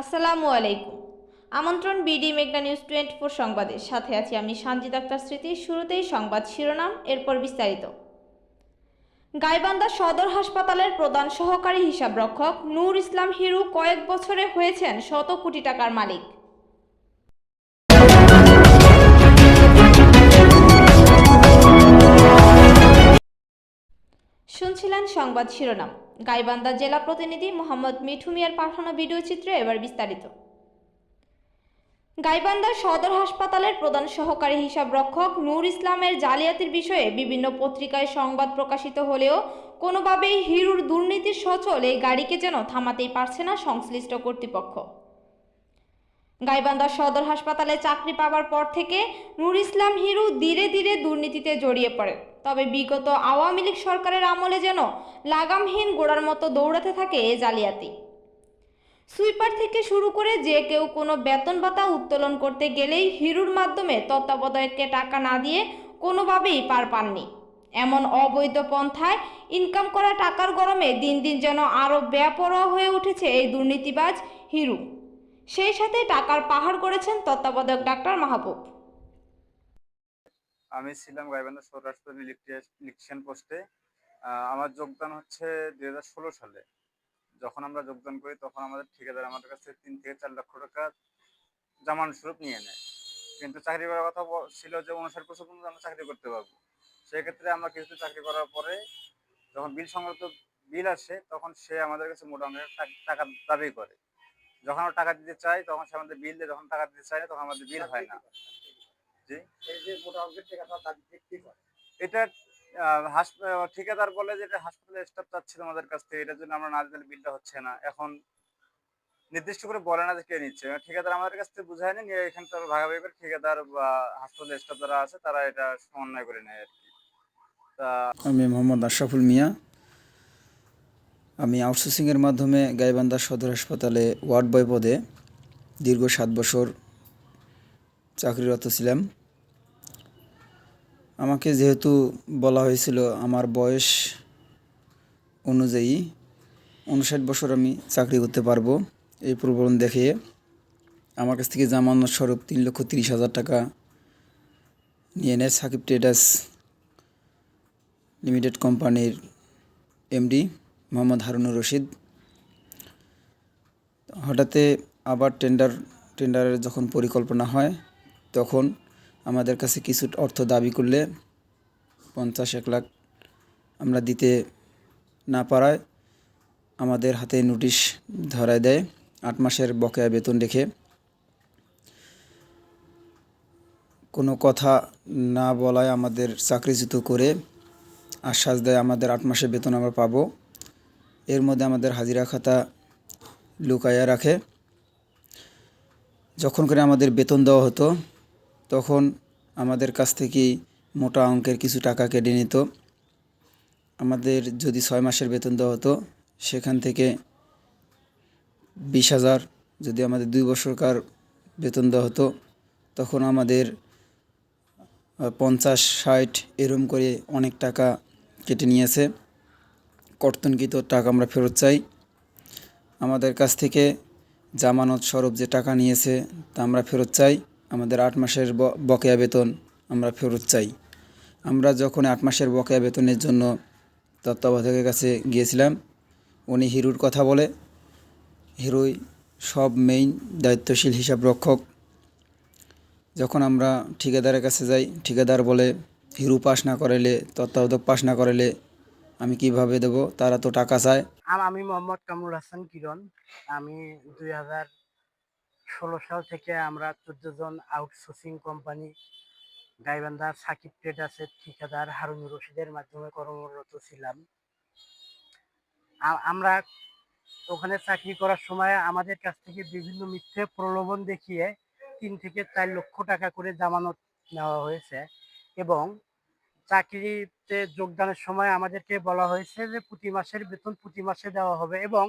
আসসালামু আলাইকুম। আমন্ত্রণ বিডি মেঘনা নিউজ টোয়েন্টি ফোর সংবাদে। সাথে আছি আমি সঞ্জিত আক্তার স্মৃতি। শুরুতেই সংবাদ শিরোনাম, এরপর বিস্তারিত। গাইবান্ধা সদর হাসপাতালের প্রধান সহকারী হিসাবরক্ষক নূর ইসলাম হিরু কয়েক বছরে হয়েছেন শত কোটি টাকার মালিক। শুনছিলেন সংবাদ শিরোনাম। গাইবান্ধা জেলা প্রতিনিধি মোহাম্মদ মিঠু মিয়ার পাঠানো ভিডিও চিত্রে এবার বিস্তারিত। গাইবান্ধার সদর হাসপাতালের প্রধান সহকারী হিসাব রক্ষক নূর ইসলামের জালিয়াতির বিষয়ে বিভিন্ন পত্রিকায় সংবাদ প্রকাশিত হলেও কোনোভাবেই হিরুর দুর্নীতির সচল এই গাড়িকে যেন থামাতেই পারছে না সংশ্লিষ্ট কর্তৃপক্ষ। গাইবান্ধা সদর হাসপাতালে চাকরি পাওয়ার পর থেকে নূর ইসলাম হিরু ধীরে ধীরে দুর্নীতিতে জড়িয়ে পড়ে তবে বিগত আওয়ামী লীগ সরকারের আমলে যেন লাগামহীন গোড়ার মতো দৌড়াতে থাকে এ জালিয়াতি। সুইপার থেকে শুরু করে যে কেউ কোনো বেতন ভাতা উত্তোলন করতে গেলেই হিরুর মাধ্যমে তত্ত্বাবধায়ককে টাকা না দিয়ে কোনোভাবেই পার পাননি। এমন অবৈধ পন্থায় ইনকাম করা টাকার গরমে দিন দিন যেন আরও বেপরোয়া হয়ে উঠেছে এই দুর্নীতিবাজ হিরু। সেই সাথে টাকার পাহাড় করেছেন তত্ত্বাবধায়ক ডাক্তার মাহবুব। আমি ছিলাম গাইবান্ধা হাসপাতাল ইলেকট্রিশিয়ান পোস্টে। আমার যোগদান হচ্ছে দু হাজার ষোলো সালে। যখন আমরা যোগদান করি, তখন আমাদের ঠিকাদার আমাদের কাছে তিন থেকে চার লক্ষ টাকা জামান স্বরূপ নিয়ে নেয়। কিন্তু চাকরি করার কথা ছিল যে, অনুসার বছর পর্যন্ত আমরা চাকরি করতে পারব। সেক্ষেত্রে আমরা কিছু চাকরি করার পরে যখন বিল সংক্রান্ত বিল আসে, তখন সে আমাদের কাছে মোটামুটি টাকা দাবি করে। যখন আমরা টাকা দিতে চাই, তখন সে আমাদের বিল দেয়। যখন টাকা দিতে চায় না, তখন আমাদের বিল হয় না। ঠিকাদার বলে যে এটা স্টাফ কাছ থেকে, এটার জন্য আমরা না দিলে বিলটা হচ্ছে না। এখন নির্দিষ্ট করে বলে না যে কে নিচ্ছে। ঠিকাদার আমাদের কাছ থেকে বুঝায় এখান ভাগাভাগি করে ঠিকাদার বা স্টাফ যারা আছে, তারা এটা সমন্বয় করে নেয় আর কি। আমি মোহাম্মদ আশরাফুল মিয়া। আমি আউটসোর্সিংয়ের মাধ্যমে গাইবান্ধা সদর হাসপাতালে ওয়ার্ড বয় পদে দীর্ঘ সাত বছর চাকরিরত ছিলাম। আমাকে যেহেতু বলা হয়েছিল আমার বয়স অনুযায়ী উনষাট বছর আমি চাকরি করতে পারব, এই প্রবলন দেখে আমার কাছ থেকে জামানত স্বরূপ তিন লক্ষ তিরিশ হাজার টাকা নিয়ে নেয় সাকিব ট্রেডার্স লিমিটেড কোম্পানির এমডি মোহাম্মদ হারুনুর রশিদ। হঠাৎে আবার টেন্ডার টেন্ডারের যখন পরিকল্পনা হয়, তখন আমাদের কাছে কিছু অর্থ দাবি করলে পঞ্চাশ এক লাখ আমরা দিতে না পারায় আমাদের হাতে নোটিশ ধরায় দেয়। আট মাসের বকেয়া বেতন রেখে কোনো কথা না বলায় আমাদের চাকরিচ্যুত করে আশ্বাস দেয়, আমাদের আট মাসের বেতন আমরা পাবো। এর মধ্যে আমাদের হাজিরা খাতা লুকাইয়া রাখে। যখন করে আমাদের বেতন দেওয়া হতো তখন আমাদের কাছ থেকেই মোটা অঙ্কের কিছু টাকা কেটে নিত। আমাদের যদি ছয় মাসের বেতন দেওয়া হতো, সেখান থেকে বিশ হাজার যদি আমাদের দুই বছরকার বেতন দেওয়া হতো, তখন আমাদের পঞ্চাশ, ষাট এরম করে অনেক টাকা কেটে নিয়েছে। কর্তনকৃত টাকা আমরা ফেরত চাই। আমাদের কাছ থেকে জামানত স্বরূপ যে টাকা নিয়েছে, তা আমরা ফেরত চাই। আমাদের আট মাসের বকেয়া বেতন আমরা ফেরত চাই। আমরা যখন আট মাসের বকেয়া বেতনের জন্য তত্ত্বাবধায়কের কাছে গিয়েছিলাম, উনি হিরুর কথা বলে, হিরোই, সব মেইন দায়িত্বশীল হিসাব রক্ষক। যখন আমরা ঠিকাদারের কাছে যাই, ঠিকাদার বলে, হিরু পাস না করাইলে, তত্ত্বাবধায়ক পাস না করাইলে আমি কীভাবে দেব? তারা তো টাকা চায়। আমি মোহাম্মদ কামরুল হাসান কিরণ। আমি দুই হাজার ষোলো সাল থেকে আমরা চোদ্দ জন আউটসোর্সিং কোম্পানি গাইবান্ধার সাকিব ট্রেডার্সের ঠিকাদার হারুনুর রশিদের মাধ্যমে কর্মরত ছিলাম। আমরা ওখানে চাকরি করার সময় আমাদের কাছ থেকে বিভিন্ন মিথ্যে প্রলোভন দেখিয়ে তিন থেকে চার লক্ষ টাকা করে জামানত নেওয়া হয়েছে এবং চাকরিতে যোগদানের সময় আমাদেরকে বলা হয়েছে যে প্রতি মাসের বেতন প্রতি মাসে দেওয়া হবে এবং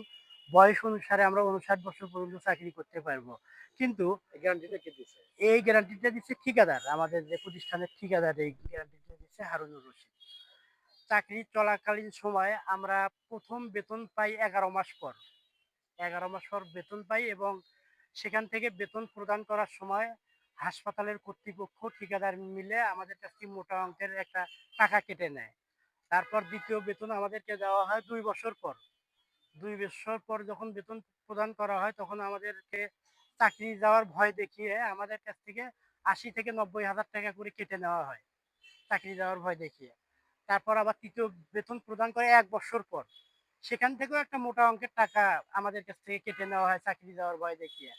বয়স অনুসারে আমরা উনষাট বছর পর্যন্ত চাকরি করতে পারব। কিন্তু এই গ্যারান্টিটা দিচ্ছে ঠিকাদার। আমাদের যে প্রতিষ্ঠানের ঠিকাদার এই গ্যারান্টিটা দিচ্ছে হারুনুর রশিদ। চাকরি চলাকালীন সময়ে আমরা প্রথম বেতন পাই এগারো মাস পর। এগারো মাস পর বেতন পাই এবং সেখান থেকে বেতন প্রদান করার সময় হাসপাতালের কর্তৃপক্ষ ঠিকাদার মিলে আমাদের কাছ থেকে মোটা অঙ্কের একটা টাকা কেটে নেয়। তারপর দ্বিতীয় বেতন আমাদেরকে দেওয়া হয় দুই বছর পর। দুই বছর পর যখন বেতন প্রদান করা হয়, তখন আমাদেরকে চাকরি যাওয়ার ভয় দেখিয়ে আমাদের কাছ থেকে আশি থেকে নব্বই হাজার টাকা করে কেটে নেওয়া হয়, চাকরি যাওয়ার ভয় দেখিয়ে। তারপর আবার তৃতীয় বেতন প্রদান করে এক বছর পর, সেখান থেকেও একটা মোটা অঙ্কের টাকা আমাদের কাছ থেকে কেটে নেওয়া হয় চাকরি যাওয়ার ভয় দেখিয়ে।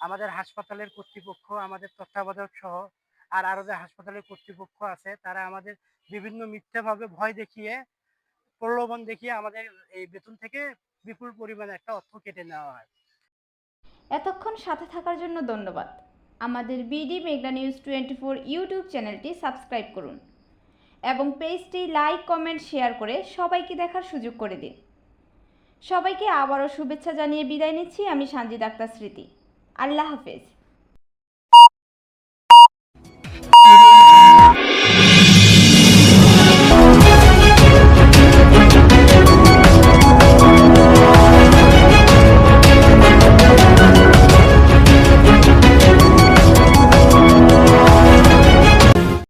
আমাদের হাসপাতালের কর্তৃপক্ষ, আমাদের তত্ত্বাবধায়ক সহ, আর আরও যে হাসপাতালের কর্তৃপক্ষ আছে, তারা আমাদের বিভিন্ন মিথ্যাভাবে ভয় দেখিয়ে প্রলোভন দেখিয়ে আমাদের এই বেতন থেকে বিপুল পরিমাণে একটা অর্থ কেটে নেওয়া হয়। এতক্ষণ সাথে থাকার জন্য ধন্যবাদ। আমাদের BD Megna news twenty four YouTube চ্যানেলটি সাবস্ক্রাইব করুন এবং পেজটি লাইক, কমেন্ট, শেয়ার করে সবাইকে দেখার সুযোগ করে দিন। সবাইকে আবারও শুভেচ্ছা জানিয়ে বিদায় নিচ্ছি। আমি সানজিদ আক্তার স্মৃতি। আল্লাহ হাফেজ।